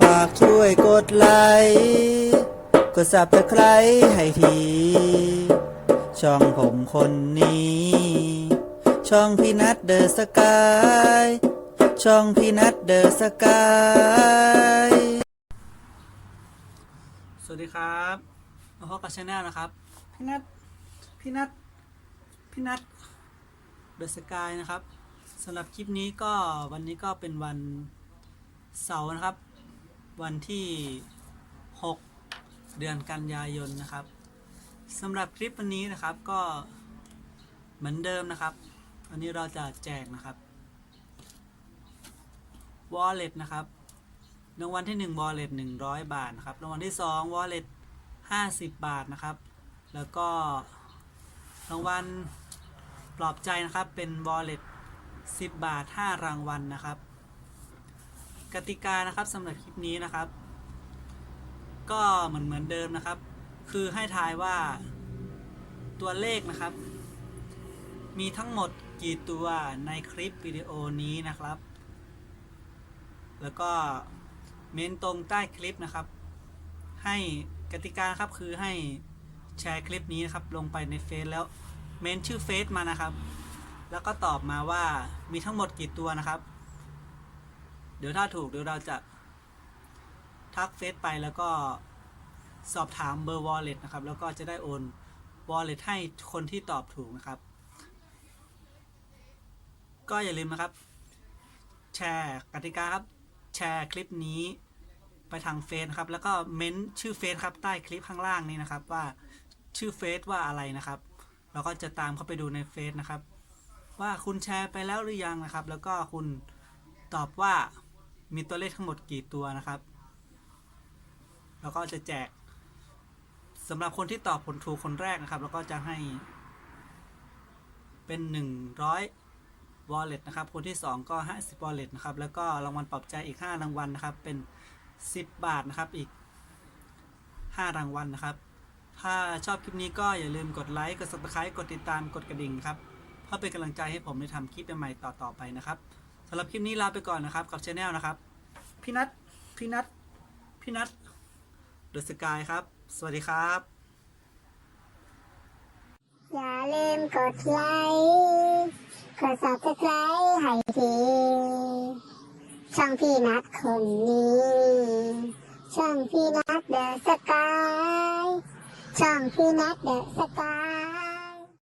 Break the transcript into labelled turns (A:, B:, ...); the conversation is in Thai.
A: ฝากช่วยกดไลค์กด subscribe ให้ที ช่องผมคนนี้ ช่องพี่นัทเดอะสกาย ช่องพี่นัทเดอะสกาย สวัสดีครับมาพบกับชาแนลนะครับ พี่นัทพี่นัทพี่นัทเดอะสกายนะครับสำหรับคลิปนี้ก็วันนี้ก็เป็นวันเสาร์นะครับ วันที่ 6 เดือนกันยายนนะครับสำหรับคลิปวันนี้นะครับก็เหมือนเดิมนะครับวันนี้เราจะแจกนะครับ wallet นะครับรางวัลที่ 1 wallet 100 บาทนะครับรางวัลที่ 2 wallet 50 บาทนะครับ แล้วก็รางวัลปลอบใจนะครับเป็น wallet 10 บาท 5 รางวัลนะครับ กติกานะครับสำหรับคลิปนี้นะครับ ก็เหมือนเหมือนเดิมนะครับ คือให้ทายว่าตัวเลขนะครับ มีทั้งหมดกี่ตัวในคลิปวิดีโอนี้นะครับ แล้วก็เมนตรงใต้คลิปนะครับ ให้กติกาครับคือให้แชร์คลิปนี้นะครับ ลงไปในเฟซแล้วเมนชื่อเฟซมานะครับ แล้วก็ตอบมาว่ามีทั้งหมดกี่ตัวนะครับ ดี๋ยวถ้าถูกเดี๋ยวเราจะทักเฟซไปแล้วก็สอบถามเบอร์ wallet นะครับ แล้วก็จะได้โอน wallet ให้คนที่ตอบถูกนะครับ ก็อย่าลืมนะครับ แชร์กติกาครับ แชร์คลิปนี้ไปทางเฟซครับ แล้วก็เม้นชื่อเฟซครับใต้คลิปข้างล่างนี้นะครับ ว่าชื่อเฟซว่าอะไรนะครับ เราก็จะตามเข้าไปดูในเฟซนะครับ ว่าคุณแชร์ไปแล้วหรือยังนะครับ แล้วก็คุณตอบว่า มีตัวเลขทั้งหมดกี่ตัวนะครับ แล้วก็จะแจกสำหรับคนที่ตอบผลถูกคนแรกนะครับ แล้วก็จะให้เป็น 100 wallet นะครับ คนที่ 2 ก็ 50 wallet นะครับ แล้วก็รางวัลปลอบใจอีก 5 รางวัลนะครับ เป็น 10 บาทนะครับ อีก 5 รางวัลนะครับ ถ้าชอบคลิปนี้ก็อย่าลืมกดไลค์ กด subscribe กดติดตาม กดกระดิ่งครับ เพื่อเป็นกำลังใจให้ผมได้ทำคลิปใหม่ๆต่อๆไปนะครับสำหรับคลิปนี้ลาไปก่อนนะครับ กับช anel นะครับ พี่นัทพี่นัทพี่นัทเดอะสกายครับ สวัสดีครับ
B: อย่าลืมกดไลค์กด subscribe ให้ทีช่องพี่นัดคนนี้ ช่องพี่นัดเดอะสกาย ช่องพี่นัดเดอะสกาย